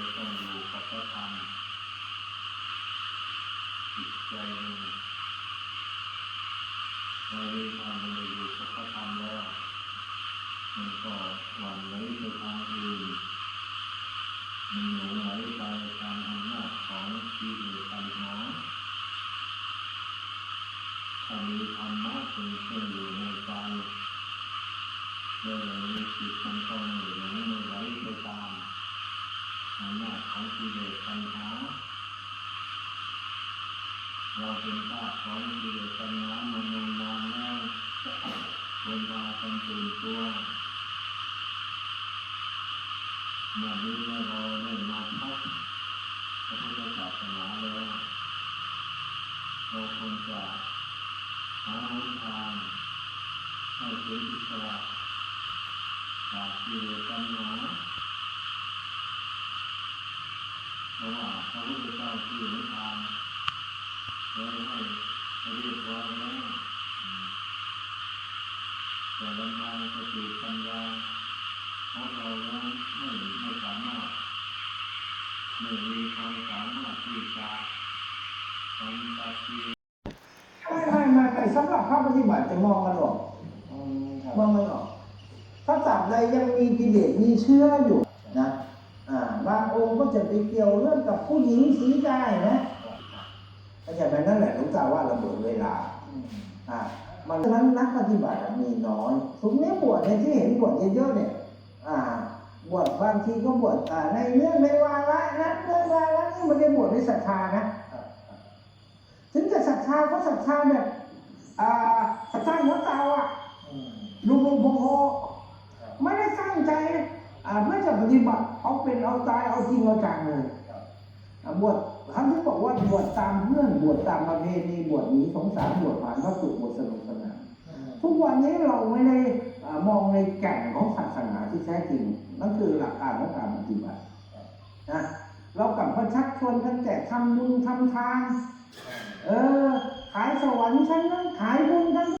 จะต้องอยู่กับพระธรรมจิตใจเราได้ทำมันอยู่กับพระธรรมแล้วมันก็หวั่นไหวไปทางอื่นมันหลงไหลไปตามอำนาจของกิเลสตัณหาถ้ามีธรรมะเป็นเครื่องอยู่ในใจเมื่อเรามีจิตมันงอยู่หลง อำนาจของกิเลสตัณหา เราเป็นทาสของกิเลสตัณหามานมนานแล้วควรพากันตื่นตัวเมื่อนี้เราได้มาพบพระพุทธศาสนาแล้วเราควรจะหาหนทางให้เป็นอิสระจากกิเลสตัณหา เพราะว่าพระพุทธเจ้าที่หนทางไว้ให้เรียบร้อยแล้วแต่ลำพังสติปัญญาของเรานั้นไม่ไม่สามารถไม่มีความสามารถที่จะทำตาทีไม่ไม่ไม่แต่สำหรับพระปฏิบัติจะมองกันออกมองกันออกถ้าตราบใดยังมีกิเลสมีเชื้ออยู่ องค์ก็จะไปเกี่ยวเรื่องกับผู้หญิงสีได้นะเข้าใจไหมนั่นแหละหลวงตาว่าระเบิดเวลาอืมอ่ามันฉะนั้นนักปฏิบัติมีน้อยสมนี้บวชเนี่ยที่เห็นบวชเยอะๆเนี่ยอ่าบวชบางทีก็บวชอ่าในเรื่องในวาระนั้นเรื่องวาระนี่มันได้บวชในศรัทธานะครับครับถึงจะศรัทธาก็ศรัทธาแบบอ่าศรัทธาหัวเตาอะอืมลุงลุงพงโฮครับไม่ได้ตั้งใจ อ่าเพื่อจะปฏิบัติเอาเป็นเอาตายเอาจริงเอาจังเลยครับอ่าบวชคำที่บอกว่าบวชตามเพื่อนบวชตามประเพณีบวชหนีสงสารบวชผ่านพระสุขบวชสนุกสนานอืมทุกวันนี้เราไม่ได้อ่ามองในแก่นของศาสนาที่แท้จริงนั่นคือหลักการของการปฏิบัตินะเรากลับมาชักชวนกันแจกทำบุญทำทาน เออ ขายสวรรค์ฉันนั้นขายบุญฉัน ส